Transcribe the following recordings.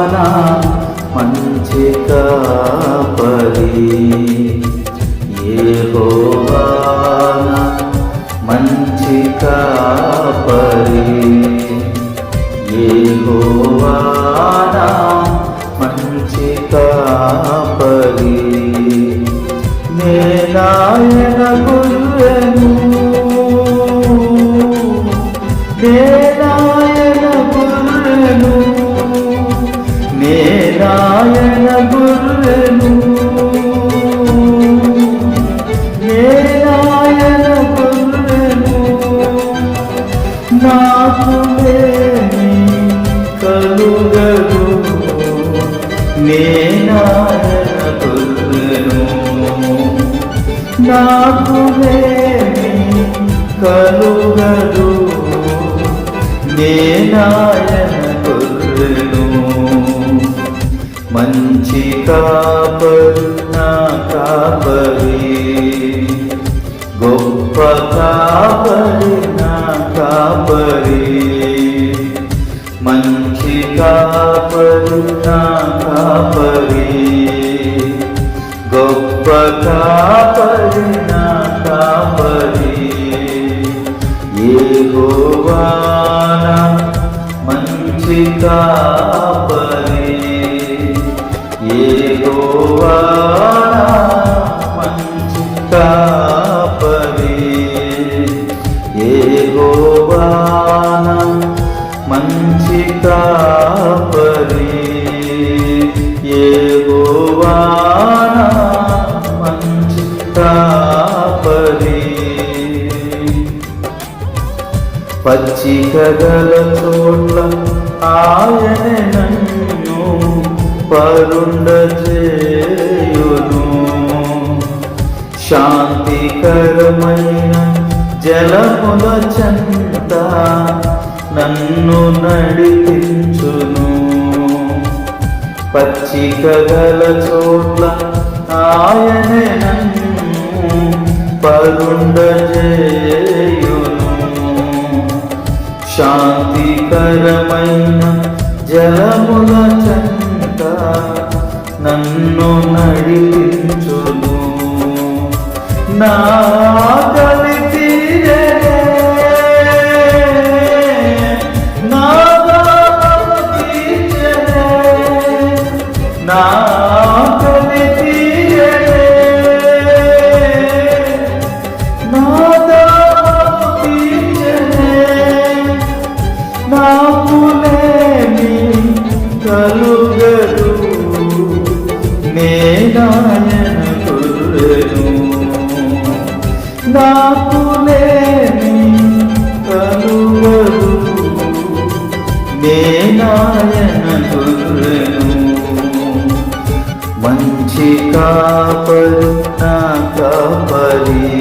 భావన మంచి గుర్రెను నేనాయన గుర్రెను నాకు లేని కలుగదు. నేనాయన గుర్రెను నాకు లేని కలుగదు. నేనాయన మంచి కాపరు నా కాపరి. గొప్ప కాపరి నా కాపరి. మంచి కాపరు నా కాపరి. గొప్ప కాపరి యోవానం మంచి కాపరి. ఏహోవాన మంచి కాపరి. పచ్చికగల చోట్ల ఆయన నన్ను పరుండ చేయును. శాంతికరమైన జలముల చెంత నన్ను నడిపించును. పచ్చిక గల చోట్ల ఆయనే నన్ను పరుండ చేయును. శాంతికరమైన జలముల చెంత నన్ను నడిపించును. నా నాకు లేని కలువదు. నేనాయన గుర్రెను మంచి కాపరు నా కాపరి.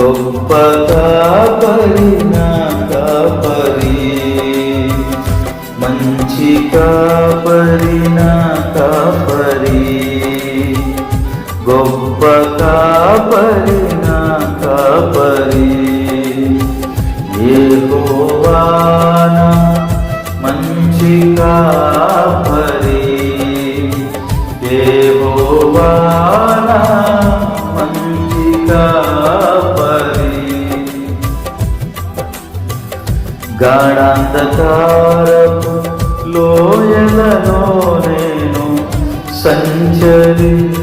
గొప్ప కాపరి నా కాపరి. మంచి కాపరి నా కాపరి. గొప్ప కాపరి నా కాపరి. యెహోవాన మంచి కాపరి. యెహోవాన మంచి కాపరి. గాఢాంధకారపు లోయలలో నేను సంచరించినను.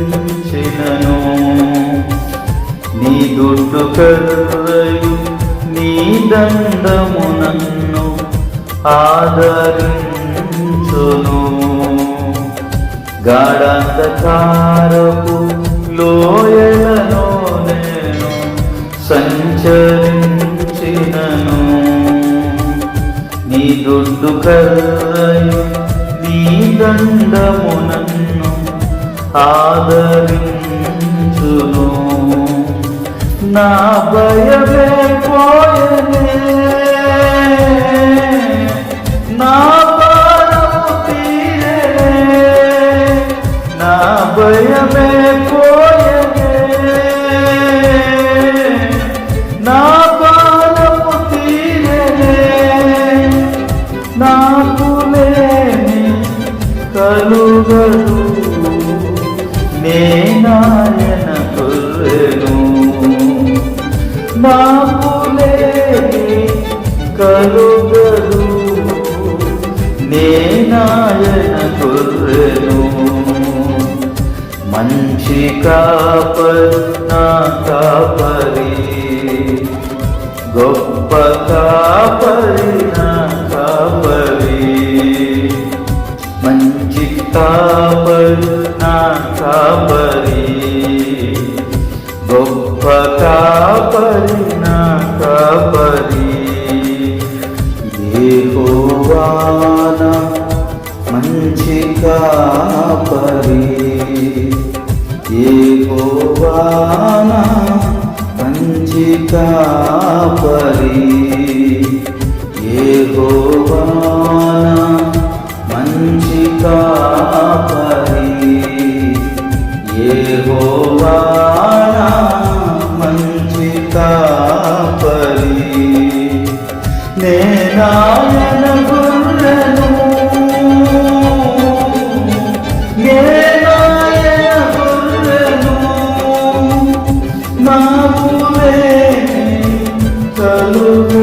దండము నన్ను ఆదరించును. గాఢాంధకారపు లోయలలో నేను సంచరించినను. నీ దొడ్డు కర్రయు నీ దండము నన్ను ఆదరించును. నా భయమే పోయనే. నా భారము తీరనే నా భయమే పోయనే. నా భారము తీరనే నాకు లేని కలుగదు నేనాయన కొను మంచి కాపరి నా కాపరి. గొప్ప కాపరి నా కాపరి. మంచి కాపరి నా కాపరి. గొప్ప కాపరి యెహోవాన మంచి కాపరి. యెహోవాన మంచి కాపరి. నేనాయన గుర్రను నేనాయన గుర్రను నాకు కలుగదు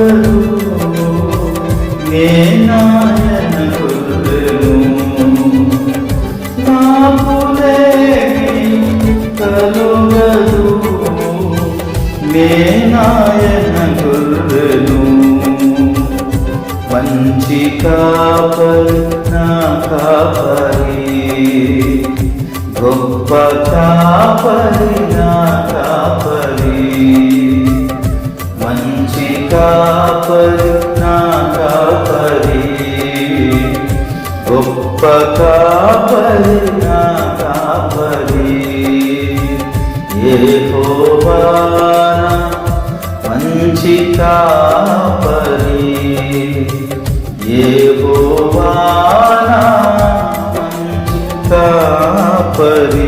కాపరి నా కాపరి. గొప్ప కాపరి నా కాపరి. మంచి కాపరి నా కాపరి. గొప్ప కాపరి నా కాపరి. ఏ మంచి కాపరి ఏ మంచి కాపరి